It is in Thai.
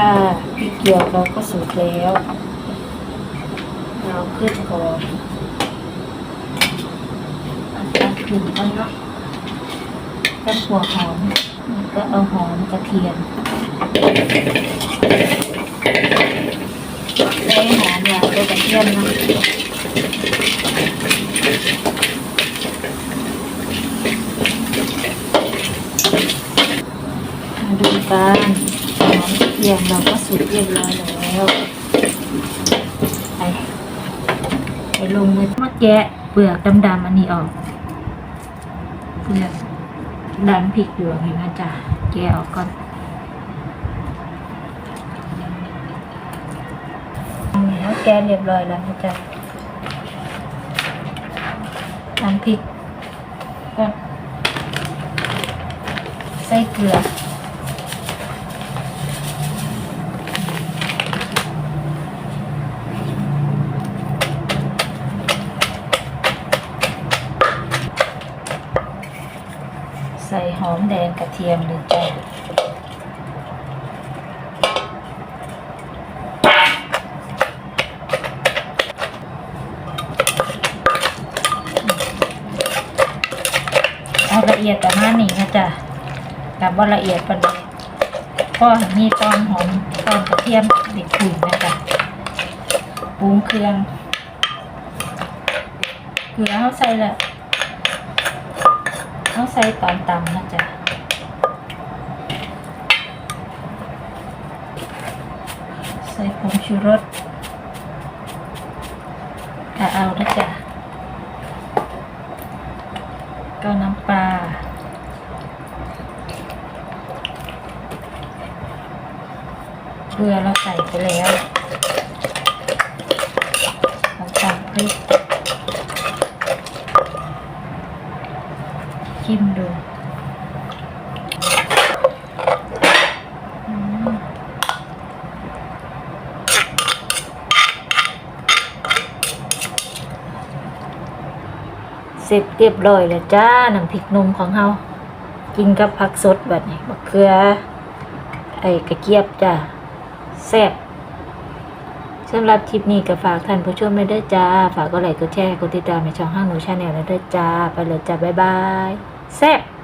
ค่ะพริกเกียวเราก็สุกแล้ว เราขึ้นก่อนตัดขึ้นก่อนเนาะกับหัวหอมก็เอาหอมกระเทียมใส่หอมแล้วก็กระเทียมนะดูกัน อมกระเทียมเราก็สุกเรียบร้อยแล้วไปไปลงมือมาแกะเปลือกดำๆอันนี้ออกเปลือกดำพริกหยวกเห็นไหมจ๊ะแกะออกก่อนแล้วแกะเรียบร้อยแล้วนะจ๊ะดำพริกก็ใส่เกลือ ใส่หอมแดงกระเทียมเลยจ้ะเอาละเอียดแต่มานี่นะจ๊ะกับว่าละเอียดปานใดก็มีตอนหอมตอนกระเทียมเด็ดขุ่นนะจ๊ะปรุงเครื่องเกลือเขาใส่และ ต้องใส่ตอนตำนะจ๊ะใส่ผงชูรสกะเอานะจ๊ะก็น้ำปลาเกลือเราใส่ไปแล้วเราตำพริกิมดูเสร็จเรียบร้อยแล้วจ้าน้ำพริกนมของเฮากินกับผักสดแบบนี้มะเขือ ไอ้กระเจี๊ยบจ้าแซ่บสำหรับคลิปนี้ก็ฝากท่านผู้ชมไว้ด้วยจ้า ฝากก็ไลค์กดแชร์กดติดตามในช่องห้างหนูชาแนลแล้วด้วยจ้า ไปเลยจ้า บ๊ายบาย 塞。